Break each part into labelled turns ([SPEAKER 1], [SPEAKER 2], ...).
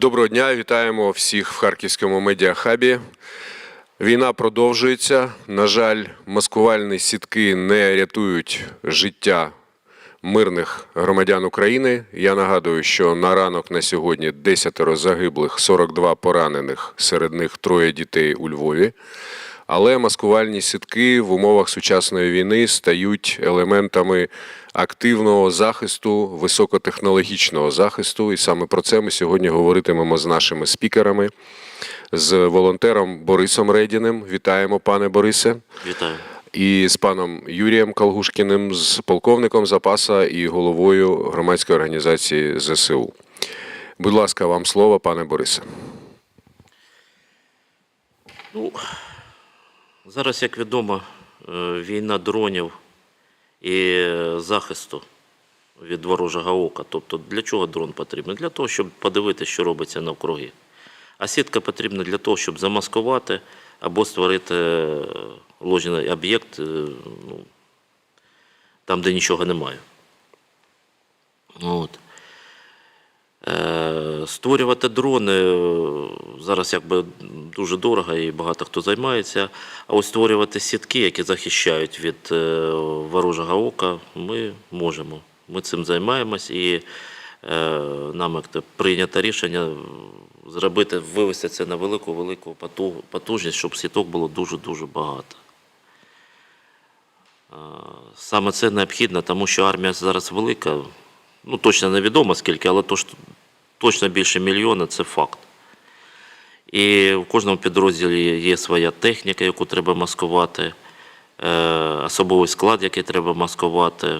[SPEAKER 1] Доброго дня, вітаємо всіх в Харківському медіахабі. Війна продовжується. На жаль, маскувальні сітки не рятують життя мирних громадян України. Я нагадую, що на ранок на сьогодні 10 загиблих, 42 поранених, серед них троє дітей у Львові. Але маскувальні сітки в умовах сучасної війни стають елементами активного захисту, високотехнологічного захисту. І саме про це ми сьогодні говоритимемо з нашими спікерами, з волонтером Борисом Редіним. Вітаємо, пане Борисе.
[SPEAKER 2] Вітаю.
[SPEAKER 1] І з паном Юрієм Калгушкіним, з полковником запаса і головою громадської організації ЗСУ. Будь ласка, вам слово, пане Борисе.
[SPEAKER 2] Ну, зараз, як відомо, е, війна дронів і захисту від ворожого ока. Тобто, для чого дрон потрібен? Для того, щоб подивитися, що робиться навкруги. А сітка потрібна для того, щоб замаскувати або створити е, ложний об'єкт е, ну, там, де нічого немає. От. Створювати дрони зараз якби дуже дорого і багато хто займається. А ось створювати сітки, які захищають від е, ворожого ока, ми можемо. Ми цим займаємось і е, нам прийнято рішення зробити, вивести це на велику велику потужність, щоб сіток було дуже-дуже багато. Саме це необхідно, тому що армія зараз велика. Ну, точно невідомо скільки, але то, точно більше мільйона це факт. І в кожному підрозділі є своя техніка, яку треба маскувати, е, особовий склад, який треба маскувати,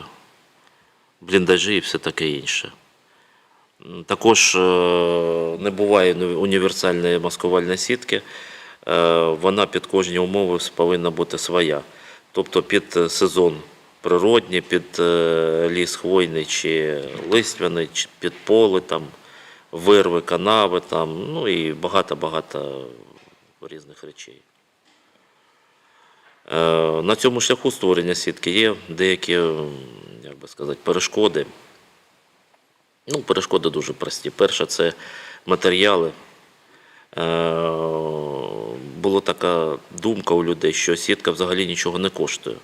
[SPEAKER 2] бліндажі і все таке інше. Також е, не буває універсальної маскувальної сітки. Е, Вона під кожні умови повинна бути своя. Тобто під сезон природній, під ліс хвойний чи листвяний, під поле, там, вирви, канави, там, ну і багато-багато різних речей. Е, На цьому шляху створення сітки є деякі, як би сказати, перешкоди. Ну, перешкоди дуже прості. Перше це матеріали. Е, Була така думка у людей, що сітка взагалі нічого не коштує.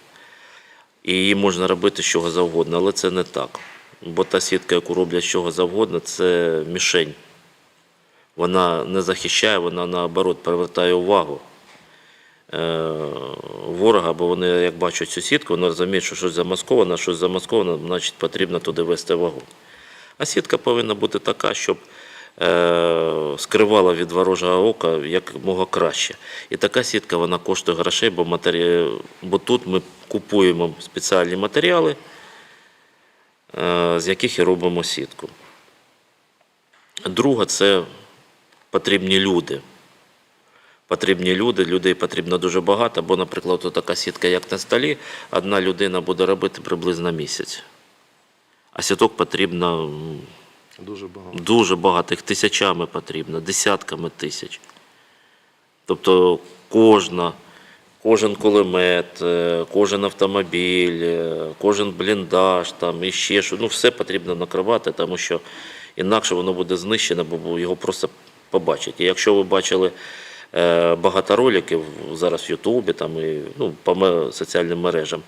[SPEAKER 2] І її можна робити з чого завгодно, але це не так. Бо та сітка, яку роблять з чого завгодно, це мішень. Вона не захищає, вона наоборот привертає увагу е, ворога, бо вони, як бачать цю сітку, вони розуміють, що щось замасковано, щось замасковано, значить потрібно туди вести вагу. А сітка повинна бути така, щоб е, скривала від ворожого ока якомога краще. І така сітка вона коштує грошей, бо, матері... бо тут ми купуємо спеціальні матеріали, з яких і робимо сітку. Друге, це потрібні люди. Потрібні люди, людей потрібно дуже багато, бо, наприклад, така сітка, як на столі, одна людина буде робити приблизно місяць. А сіток потрібно
[SPEAKER 3] Дуже багато.
[SPEAKER 2] дуже багато, їх тисячами потрібно, десятками тисяч. Тобто кожна, кожен кулемет, е, кожен автомобіль, е, кожен бліндаж, там і ще що, ну все потрібно накривати, тому що інакше воно буде знищено, бо його просто побачать. І якщо ви бачили е, багато роликів зараз в Ютубі там і ну, по соціальним мережам,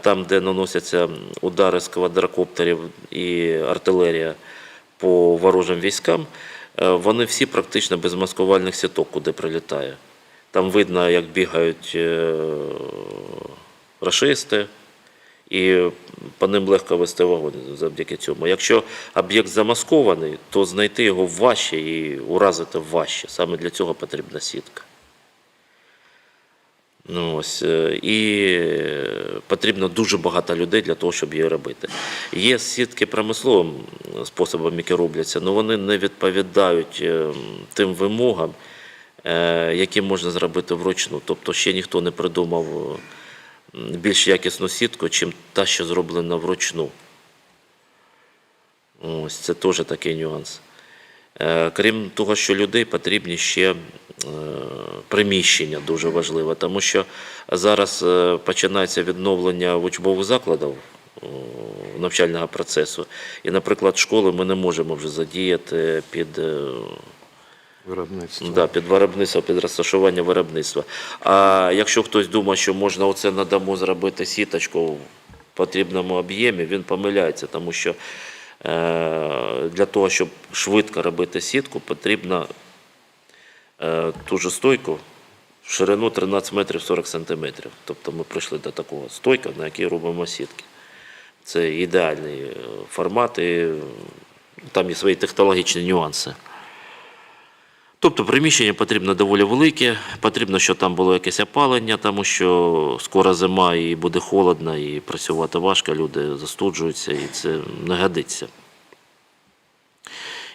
[SPEAKER 2] там, де наносяться удари з квадрокоптерів і артилерія по ворожим військам, вони всі практично без маскувальних сіток, куди прилітає. Там видно, як бігають е, рашисти, і по ним легко вести вогонь завдяки цьому. Якщо об'єкт замаскований, то знайти його важче і уразити важче. Саме для цього потрібна сітка. Ну, ось, е, і потрібно дуже багато людей для того, щоб її робити. Є сітки промисловим способом, які робляться, але вони не відповідають е, тим вимогам, які можна зробити вручну. Тобто ще ніхто не придумав е, більш якісну сітку, чим та, що зроблена вручну. Ось це теж такий нюанс. Е, Крім того, що людей потрібні ще е, приміщення дуже важливе, тому що зараз е, починається відновлення учбових закладів. Навчального процесу. І, наприклад, школи ми не можемо вже задіяти під.
[SPEAKER 3] Виробництво.
[SPEAKER 2] Да, під виробництво, під розташування виробництва. А якщо хтось думає, що можна оце на дому зробити сіточку в потрібному об'ємі, він помиляється, тому що е, для того, щоб швидко робити сітку, потрібно е, ту же стойку в ширину 13 метрів 40 сантиметрів. Тобто ми прийшли до такого стойка, на якій робимо сітки. Це ідеальний е, формат, і там є свої технологічні нюанси. Тобто приміщення потрібно доволі велике, потрібно, щоб там було якесь опалення, тому що скоро зима і буде холодно, і працювати важко, люди застуджуються, і це не годиться.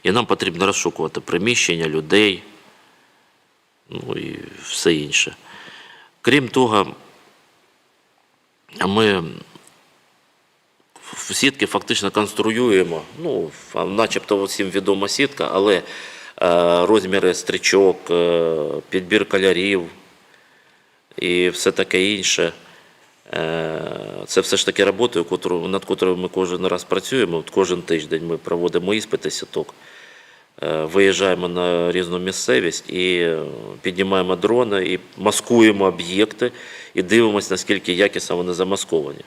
[SPEAKER 2] І нам потрібно розшукувати приміщення, людей, ну і все інше. Крім того, ми сітки фактично конструюємо. Ну, начебто всім відома сітка, але розміри стрічок, е, підбір кольорів і все таке інше. Е, Це все ж таки робота, над котрою ми кожен раз працюємо. Кожен тиждень ми проводимо іспити сіток, е, виїжджаємо на різну місцевість і е, піднімаємо дрони, і маскуємо об'єкти, і дивимося, наскільки якісно вони замасковані.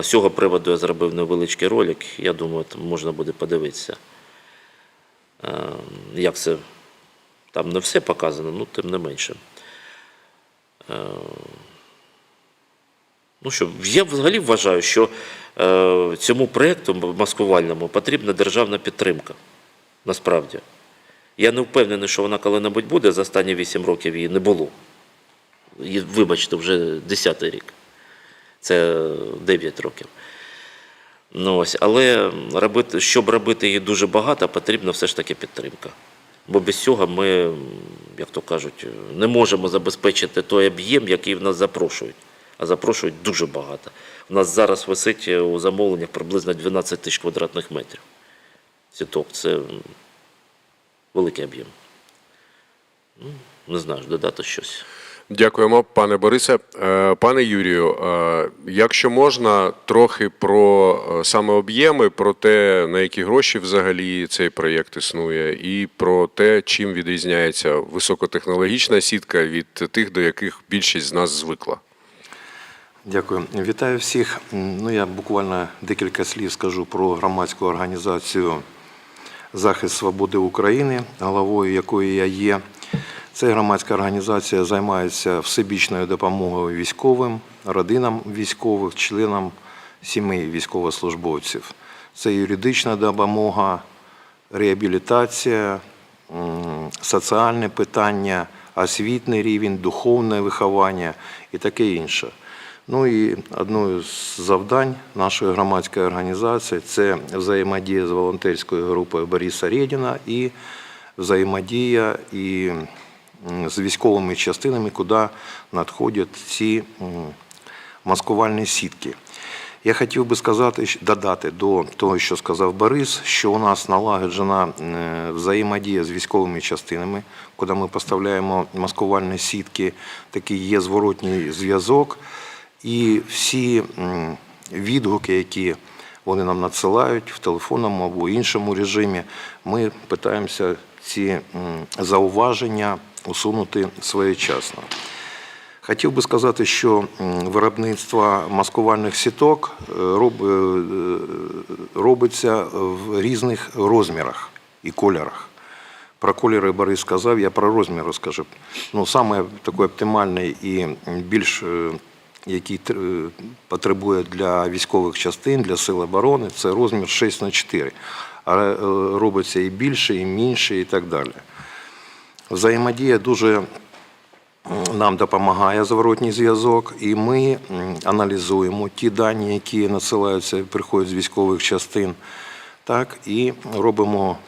[SPEAKER 2] З цього приводу я зробив невеличкий ролик. Я думаю, можна буде подивитися, е, як це там не все показано, ну тим не менше. Е, Ну що, я взагалі вважаю, що е, цьому проєкту маскувальному потрібна державна підтримка. Насправді. Я не впевнений, що вона коли-небудь буде, за останні 8 років її не було. Вибачте, вже 10-й рік. Це 9 років. Ну, ось, але робити, щоб робити її дуже багато, потрібна все ж таки підтримка. Бо без цього ми, як то кажуть, не можемо забезпечити той об'єм, який в нас запрошують. А запрошують дуже багато. У нас зараз висить у замовленнях приблизно 12 тисяч квадратних метрів. Сіток це великий об'єм. Ну, не знаю, додати щось.
[SPEAKER 1] Дякуємо, пане Борисе. Е, Пане Юрію, е, якщо можна, трохи про е, саме об'єми, про те, на які гроші взагалі цей проєкт існує, і про те, чим відрізняється високотехнологічна сітка від тих, до яких більшість з нас звикла.
[SPEAKER 3] Дякую. Вітаю всіх. Ну, я буквально декілька слів скажу про громадську організацію Захист свободи України, головою якої я є. Ця громадська організація займається всебічною допомогою військовим, родинам військових, членам сімей військовослужбовців. Це юридична допомога, реабілітація, соціальне питання, освітній рівень, духовне виховання і таке інше. Ну і одною з завдань нашої громадської організації це взаємодія з волонтерською групою Бориса Редіна і взаємодія і з військовими частинами, куди надходять ці маскувальні сітки. Я хотів би сказати, додати до того, що сказав Борис, що у нас налагоджена е, взаємодія з військовими частинами, куди ми поставляємо маскувальні сітки, такий є зворотній зв'язок. І всі відгуки, які вони нам надсилають в телефонному або іншому режимі, ми питаємося ці зауваження усунути своєчасно. Хотів би сказати, що виробництво маскувальних сіток е, е, робиться в різних розмірах і кольорах. Про кольори Борис сказав, я про розмір розкажу. Ну, саме такий оптимальний і більш е, який потребує для військових частин, для сил оборони, це розмір 6 на 4 Але е, робиться і більше, і менше, і так далі. Взаємодія дуже нам допомагає зворотній зв'язок, і ми аналізуємо ті дані, які надсилаються, приходять з військових частин, так, і робимо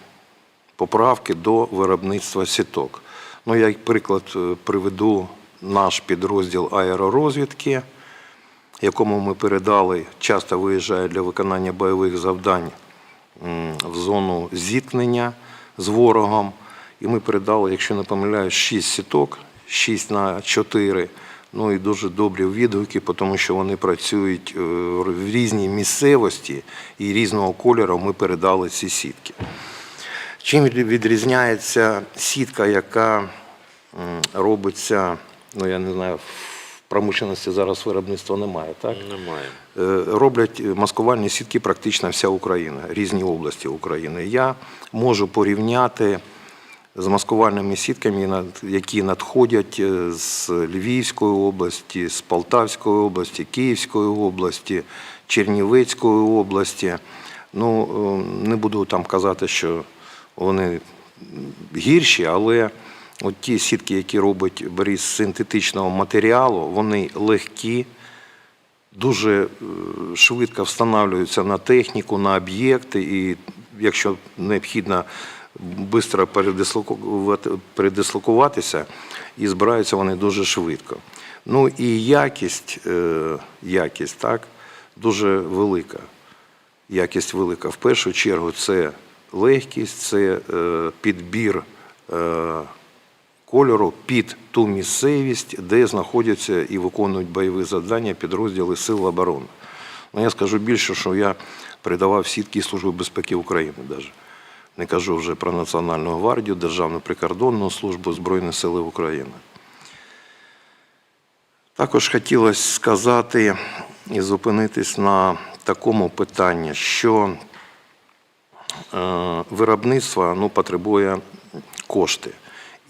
[SPEAKER 3] поправки до виробництва сіток. Ну, я як приклад е, приведу наш підрозділ аеророзвідки, якому ми передали, часто виїжджає для виконання бойових завдань в зону зіткнення з ворогом. І ми передали, якщо не помиляюсь, 6 сіток, 6 на 4 Ну і дуже добрі відгуки, тому що вони працюють е, в різній місцевості і різного кольору ми передали ці сітки. Чим відрізняється сітка, яка робиться, ну я не знаю, в промишленості зараз виробництва немає, так?
[SPEAKER 2] Немає.
[SPEAKER 3] Е, Роблять маскувальні сітки практично вся Україна, різні області України. Я можу порівняти з маскувальними сітками, які надходять е, з Львівської області, з Полтавської області, Київської області, Чернівецької області. Ну, е, не буду там казати, що вони гірші, але от ті сітки, які робить Борис з синтетичного матеріалу, вони легкі, дуже е, швидко встановлюються на техніку, на об'єкти, і якщо необхідно швидко передислокувати- передислокуватися, і збираються вони дуже швидко. Ну і якість, е, якість так, дуже велика. Якість велика. В першу чергу це легкість, це е, підбір е, кольору під ту місцевість, де знаходяться і виконують бойові завдання підрозділи Сил оборони. Ну, я скажу більше, що я передавав сітки Служби безпеки України навіть. Не кажу вже про Національну гвардію, Державну прикордонну службу Збройних сил України. Також хотілося сказати і зупинитись на такому питанні, що е, виробництво ну, потребує кошти.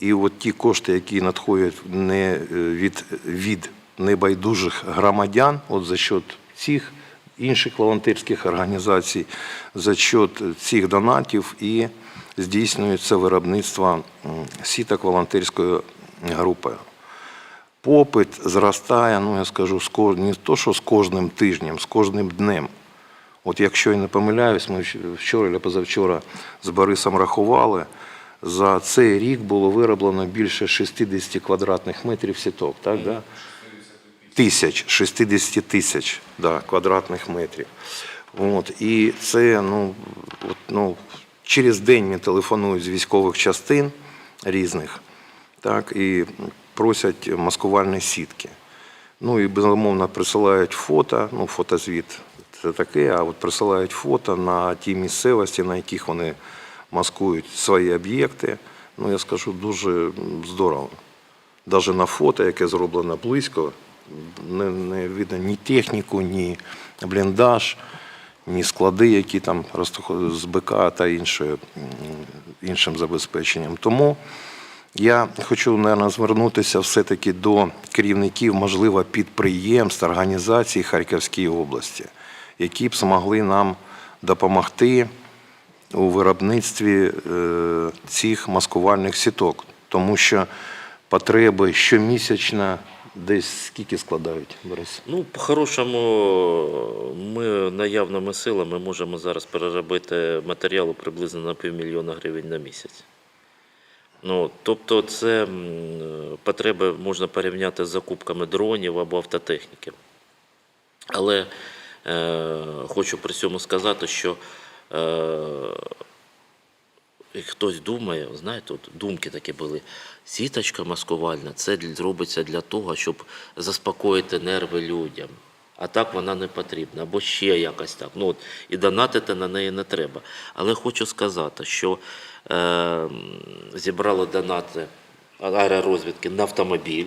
[SPEAKER 3] І от ті кошти, які надходять не е, від, від небайдужих громадян, от за счет цих інших волонтерських організацій, за счет цих донатів і здійснюється виробництво сіток волонтерською групою. Попит зростає, ну я скажу, не то, що з кожним тижнем, з кожним днем. От якщо я не помиляюсь, ми вчора чи позавчора з Борисом рахували, за цей рік було вироблено більше 60 квадратних метрів сіток, так, да? Тисяч, 60 тисяч да, квадратних метрів. От, і це, ну, от, ну, через день мені телефонують з військових частин різних, так, і просять маскувальні сітки. Ну і безумовно присилають фото, ну фотозвіт це таке, а от присилають фото на ті місцевості, на яких вони маскують свої об'єкти. Ну я скажу дуже здорово. Навіть на фото, яке зроблено близько, не, не видно ні техніку, ні бліндаж, ні склади, які там з БК та іншою, іншим забезпеченням. Тому я хочу, мабуть, звернутися все-таки до керівників, можливо, підприємств, організацій Харківської області, які б змогли нам допомогти у виробництві е, цих маскувальних сіток, тому що потреби щомісячно десь скільки складають, Борис?
[SPEAKER 2] Ну, по-хорошому, ми наявними силами можемо зараз переробити матеріалу приблизно на півмільйона гривень на місяць. Ну, тобто, це потреби можна порівняти з закупками дронів або автотехніки. Але е, хочу при цьому сказати, що е, хтось думає, знаєте, от думки такі були. Сіточка маскувальна це робиться для того, щоб заспокоїти нерви людям. А так вона не потрібна, або ще якось так. Ну, от, і донатити на неї не треба. Але хочу сказати, що е, зібрали донати аеророзвідки на автомобіль,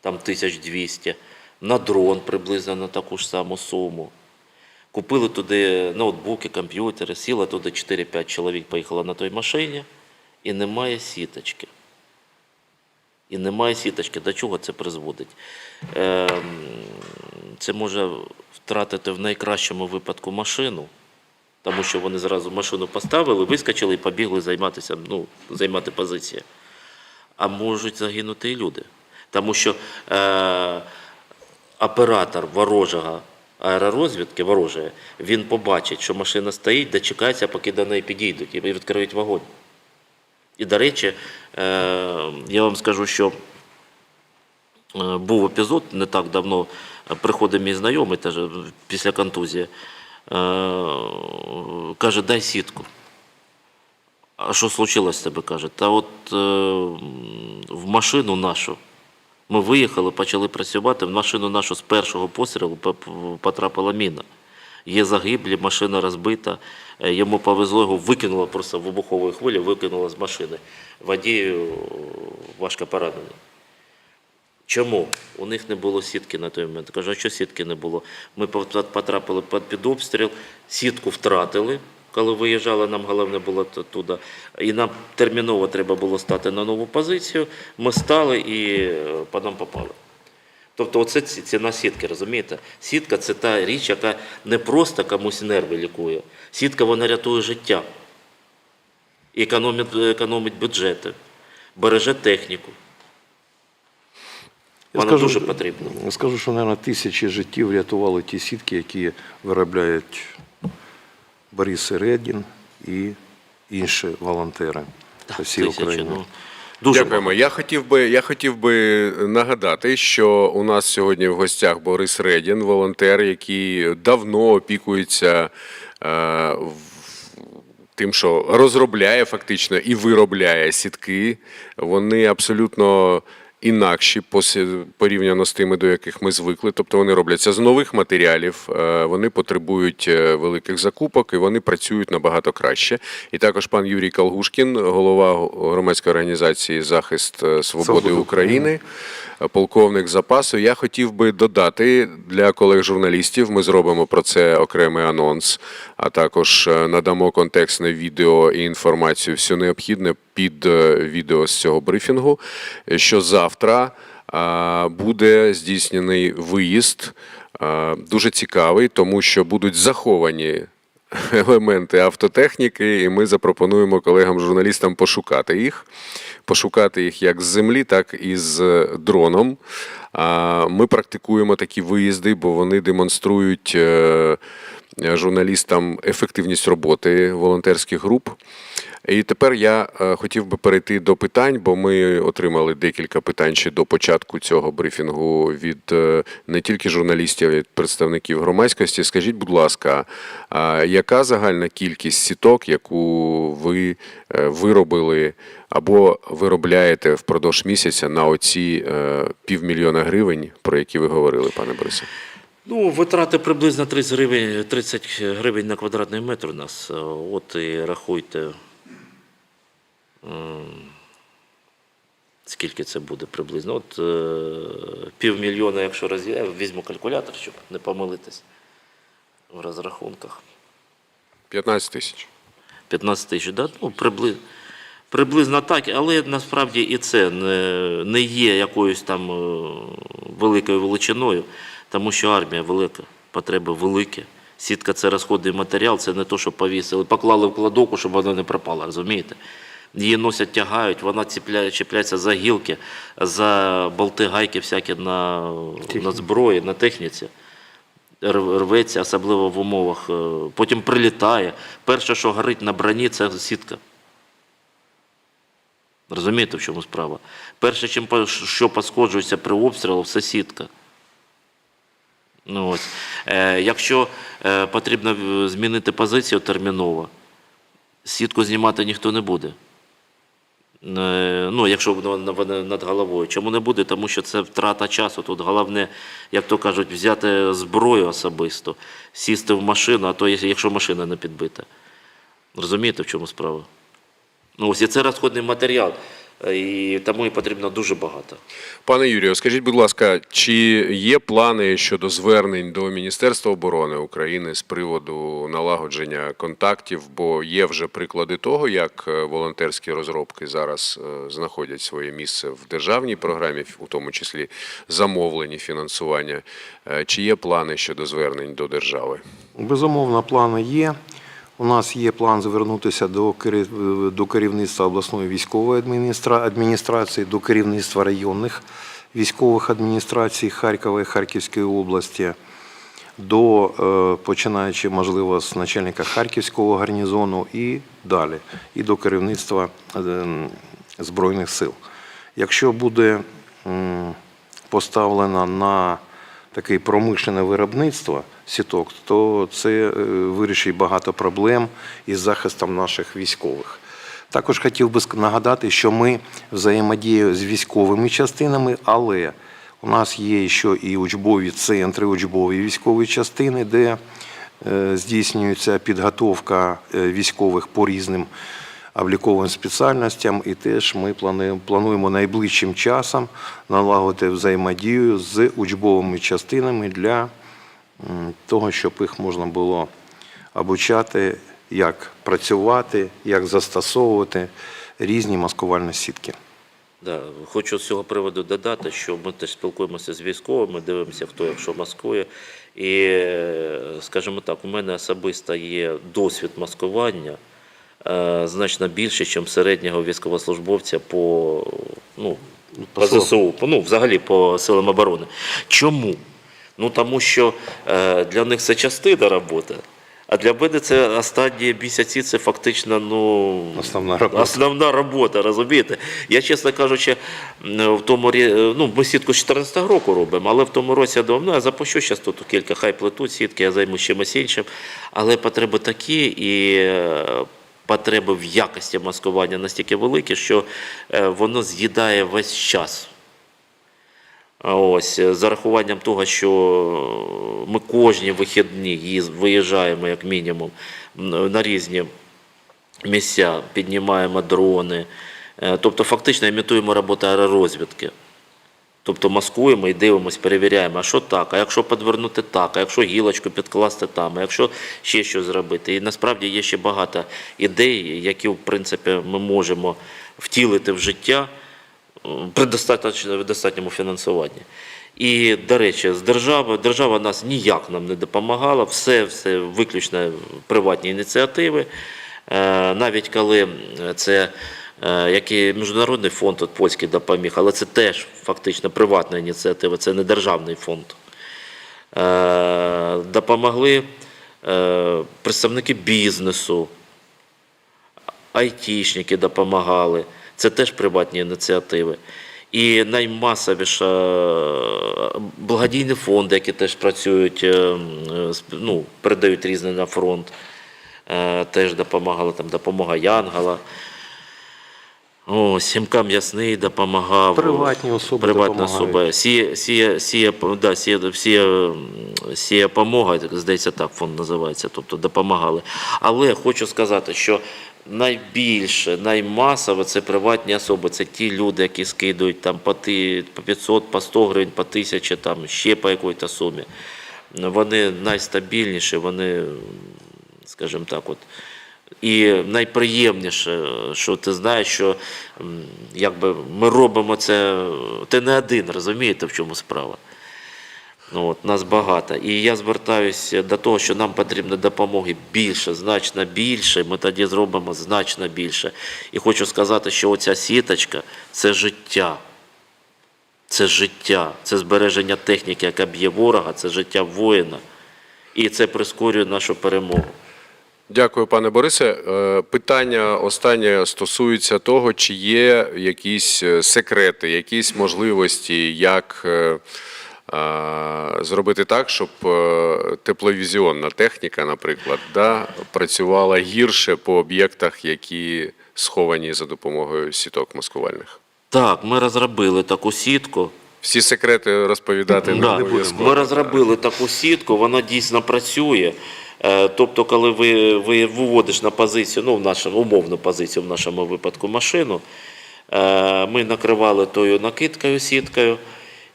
[SPEAKER 2] там 1200, на дрон приблизно на таку ж саму суму. Купили туди ноутбуки, комп'ютери, сіло туди 4-5 чоловік, поїхало на той машині, і немає сіточки. І немає сіточки. До чого це призводить? Ем, Це може втратити в найкращому випадку машину, тому що вони зразу машину поставили, вискочили і побігли займатися, ну, займати позиції. А можуть загинути і люди. Тому що е, оператор ворожого аеророзвідки, ворожої, він побачить, що машина стоїть, дочекається, поки до неї підійдуть і відкриють вогонь. І, до речі, е, я вам скажу, що е, був епізод не так давно. Приходить мій знайомий теж після контузії. е, Каже, дай сітку. А що случилось з тебе? каже? Та от в машину нашу Ми виїхали, почали працювати. В машину нашу з першого пострілу потрапила міна. Є загиблі, машина розбита. Е, Йому повезло, його викинуло просто вибуховою хвилею, викинуло з машини. Водій е, важко поранений. Чому? У них не було сітки на той момент. Кажу, а що сітки не було? Ми потрапили під- під обстріл, сітку втратили, коли виїжджали, нам головне було туди. І нам терміново треба було стати на нову позицію. Ми стали і е, по нам попали. Тобто, оце ціна сітки, розумієте? Сітка це та річ, яка не просто комусь нерви лікує. Сітка вона рятує життя, економить, економить бюджети, береже техніку. Вона дуже потрібна.
[SPEAKER 3] Я Скажу, що, мабуть, тисячі життів врятували ті сітки, які виробляють Борис Середін і інші волонтери всій
[SPEAKER 2] Тисячі, ну, дуже
[SPEAKER 1] Дякуємо. Я хотів би я хотів би нагадати, що у нас сьогодні в гостях Борис Редін, волонтер, який давно опікується е, тим, що розробляє фактично і виробляє сітки. Вони абсолютно. Інакші порівняно з тими, до яких ми звикли. Тобто вони робляться з нових матеріалів, е, вони потребують е, великих закупок і вони працюють набагато краще. І також пан Юрій Калгушкін, голова громадської організації Захист е, свободи
[SPEAKER 3] Свободи
[SPEAKER 1] України, полковник запасу. Я хотів би додати для колег журналістів. Ми зробимо про це окремий анонс, а також надамо контекстне відео і інформацію, все необхідне під е, відео з цього брифінгу. е, Що завтра буде здійснений виїзд. Дуже цікавий, тому що будуть заховані елементи автотехніки, і ми запропонуємо колегам-журналістам пошукати їх, пошукати їх як з землі, так і з дроном. Ми практикуємо такі виїзди, бо вони демонструють е, журналістам ефективність роботи волонтерських груп. І тепер я е, хотів би перейти до питань, бо ми отримали декілька питань ще до початку цього брифінгу від е, не тільки журналістів, а й від представників громадськості. Скажіть, будь ласка, яка загальна кількість сіток, яку ви е, виробили або виробляєте впродовж місяця на оці півмільйона гривень, про які ви говорили, пане Борисе?
[SPEAKER 2] Ну, витрати приблизно 30 гривень, 30 гривень на квадратний метр у нас. От і рахуйте, скільки це буде приблизно. От е, півмільйона, якщо роз... я візьму калькулятор, щоб не помилитись в розрахунках.
[SPEAKER 1] 15 тисяч.
[SPEAKER 2] 15 тисяч, да? ну, прибли... приблизно так, але насправді і це не, не є якоюсь там е, великою величиною, тому що армія велика, потреби великі. Сітка це розходний матеріал, це не то, що повісили, поклали в кладовку, щоб вона не пропала, розумієте? Її носять, тягають, вона ціпляє, чіпляється за гілки, за болти, гайки всякі на, на зброї, на техніці рветься, особливо в умовах. е, Потім прилітає. Перше, що горить на броні, це сітка. Розумієте, в чому справа? Перше, чим що пошкоджується при обстрілу, це сітка. Ну, ось. Е, якщо е, потрібно е, змінити позицію терміново, сітку знімати ніхто не буде. Е, Ну, якщо над головою. Чому не буде? Тому що це втрата часу. Тут головне, як то кажуть, взяти зброю особисто, сісти в машину, а то якщо машина не підбита. Розумієте, в чому справа? Ну, ось і це розходний матеріал, і тому і потрібно дуже багато.
[SPEAKER 1] Пане Юрію, скажіть, будь ласка, чи є плани щодо звернень до Міністерства оборони України з приводу налагодження контактів? Бо є вже приклади того, як е, волонтерські розробки зараз е, знаходять своє місце в державній програмі, у тому числі замовлені фінансування. Е, Чи є плани щодо звернень до держави?
[SPEAKER 3] Безумовно, плани є. У нас є план звернутися до керівництва обласної військової адміністрації, до керівництва районних військових адміністрацій Харкова і Харківської області, до е, починаючи, можливо, з начальника Харківського гарнізону і далі, і до керівництва е, Збройних сил. Якщо буде поставлено на таке промишлене виробництво сіток, то це е, вирішить багато проблем із захистом наших військових. Також хотів би нагадати, що ми взаємодіємо з військовими частинами, але у нас є ще і учбові центри, учбові військові частини, де е, здійснюється підготовка е, військових по різним обліковим спеціальностям. І теж ми плануємо, найближчим часом налагодити взаємодію з учбовими частинами для того, щоб їх можна було обучати, як працювати, як застосовувати різні маскувальні сітки.
[SPEAKER 2] Да, хочу з цього приводу додати, що ми теж спілкуємося з військовими, дивимося, хто якщо маскує. І, е, скажімо так, у мене особисто є досвід маскування е, значно більше, ніж середнього військовослужбовця по, ну, по
[SPEAKER 3] по
[SPEAKER 2] ЗСУ, по- ну, взагалі по силам оборони. Чому? Ну тому що е, для них це частина роботи. А для мене це останні місяці це фактично ну,
[SPEAKER 3] Основна робота.
[SPEAKER 2] Основна робота, розумієте? Я, чесно кажучи, в тому рі- ну, ми сітку з 14 року робимо, але в тому році я думав, ну, я запущу зараз тут кілька, хай плетуть сітки, я займусь чимось іншим. Але потреби такі і е, потреби в якості маскування настільки великі, що е, воно з'їдає весь час. Ось е, з урахуванням того, що ми кожні вихідні виїжджаємо як мінімум на різні місця, піднімаємо дрони. Е, Тобто фактично імітуємо роботу аеророзвідки. Тобто маскуємо і дивимося, перевіряємо, а що так, а якщо підвернути так, а якщо гілочку підкласти там, а якщо ще щось зробити. І насправді є ще багато ідей, які, в принципі, ми можемо втілити в життя е, при достатньо- достатньому фінансуванні. І, до речі, з держави, держава нас ніяк нам не допомагала, все, все виключно приватні ініціативи. Е, Навіть коли це е, як і міжнародний фонд от польський допоміг, але це теж фактично приватна ініціатива, це не державний фонд. Е, Допомогли е, представники бізнесу, айтішники допомагали. Це теж приватні ініціативи. І наймасовіша е, благодійні фонди, які теж працюють, е, е, ну, передають різне на фронт, теж допомагали, там допомога Янгала. О, Сімка М'ясний допомагав.
[SPEAKER 3] Приватні особи
[SPEAKER 2] Приватна особа. Сія, сія, сія, да, сія, сія, сія помога, здається, так фонд називається, тобто допомагали. Але хочу сказати, що найбільше, наймасово це приватні особи, це ті люди, які скидують там по, 500, по 100 гривень, по 1000, там, ще по якоїсь сумі. Вони найстабільніші, вони, скажімо так, от, і найприємніше, що ти знаєш, що якби ми робимо це, ти не один, розумієте, в чому справа. Ну, от, нас багато. І я звертаюся до того, що нам потрібно допомоги більше, значно більше. Ми тоді зробимо значно більше. І хочу сказати, що оця сіточка це життя. Це життя, це збереження техніки, яка б'є ворога, це життя воїна. І це прискорює нашу перемогу.
[SPEAKER 1] Дякую, пане Борисе. Е, Питання останнє стосується того, чи є якісь е, секрети, якісь можливості, як е, зробити так, щоб е, тепловізіонна техніка, наприклад, да, працювала гірше по об'єктах, які сховані за допомогою сіток маскувальних.
[SPEAKER 2] Так, ми розробили таку сітку.
[SPEAKER 1] Всі секрети розповідати не обов'язково.
[SPEAKER 2] Ми розробили таку сітку, вона дійсно працює. Е, Тобто, коли ви, ви виводиш на позицію, ну, в нашу умовну позицію, в нашому випадку машину, е, ми накривали тою накидкою, сіткою,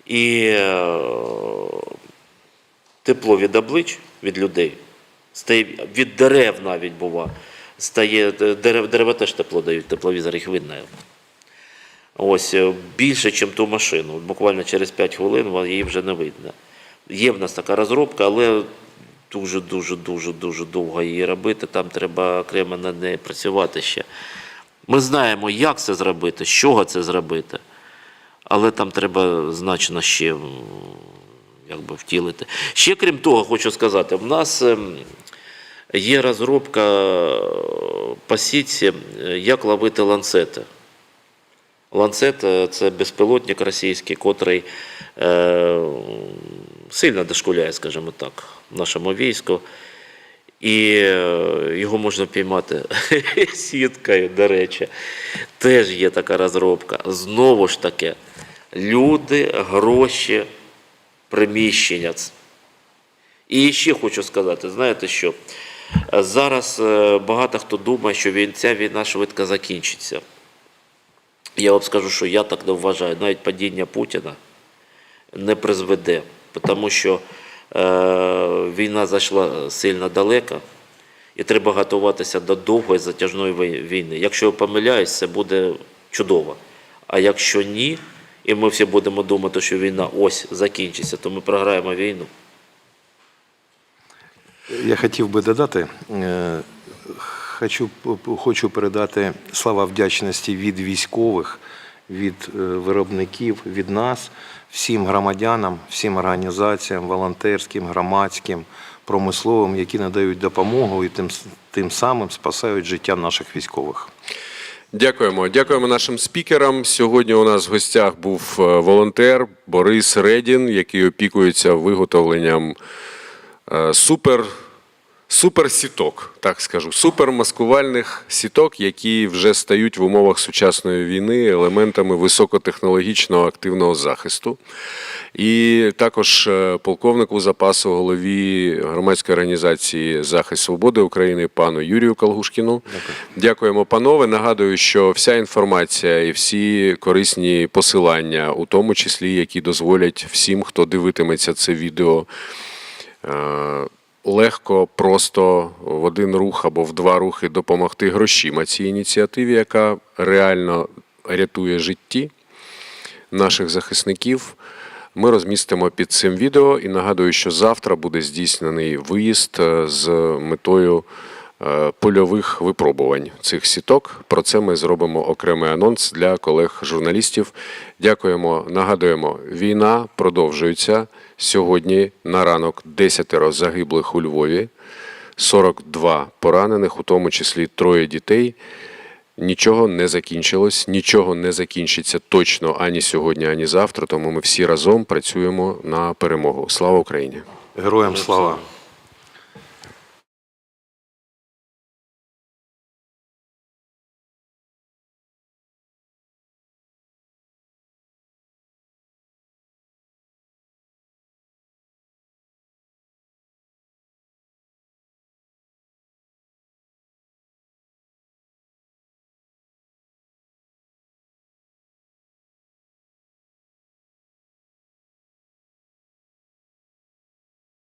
[SPEAKER 2] і е, тепло від облич від людей, стає, від дерев навіть бува, стає, дерев, дерева теж тепло дають, тепловізор їх видно. Ось е, більше, ніж ту машину. Буквально через 5 хвилин її вже не видно. Є в нас така розробка, але дуже, дуже, дуже, довго її робити. Там треба окремо над нею працювати ще. Ми знаємо, як це зробити, з чого це зробити, але там треба значно ще якби, втілити. Ще крім того, хочу сказати, в нас ем, є розробка е, по е, як ловити ланцети. Ланцет е, це безпілотник російський, котрий е, сильно дошкуляє, скажімо так, нашому війську. І його можна піймати сіткою, до речі. Теж є така розробка. Знову ж таки, люди, гроші, приміщення. І ще хочу сказати, знаєте що? Зараз е, багато хто думає, що ця війна швидко закінчиться. Я вам скажу, що я так не вважаю. Навіть падіння Путіна не призведе, тому що е, війна зайшла сильно далеко, і треба готуватися до довгої затяжної війни. Якщо я помиляюсь, це буде чудово. А якщо ні, і ми всі будемо думати, що війна ось закінчиться, то ми програємо війну.
[SPEAKER 3] Я хотів би додати, е, хочу, хочу передати слова вдячності від військових, від е, виробників, від нас, всім громадянам, всім організаціям, волонтерським, громадським, промисловим, які надають допомогу і тим, тим самим спасають життя наших військових.
[SPEAKER 1] Дякуємо. Дякуємо нашим спікерам. Сьогодні у нас в гостях був е, волонтер Борис Редін, який опікується виготовленням е, супер. Суперсіток, так скажу, супермаскувальних сіток, які вже стають в умовах сучасної війни елементами високотехнологічного активного захисту. І також е, полковнику запасу голові громадської організації Захист Свободи України пану Юрію Калгушкіну. Дякуємо, панове. Нагадую, що вся інформація і всі корисні посилання, у тому числі, які дозволять всім, хто дивитиметься це відео. Легко, просто в один рух або в два рухи допомогти грошима цій ініціативі, яка реально рятує житті наших захисників. Ми розмістимо під цим відео і нагадую, що завтра буде здійснений виїзд е, з метою е, польових випробувань цих сіток. Про це ми зробимо окремий анонс для колег-журналістів. Дякуємо. Нагадуємо, війна продовжується. Сьогодні на ранок 10 загиблих у Львові, 42 поранених, у тому числі троє дітей. Нічого не закінчилось, нічого не закінчиться точно ані сьогодні, ані завтра. Тому ми всі разом працюємо на перемогу. Слава Україні!
[SPEAKER 3] Героям слава!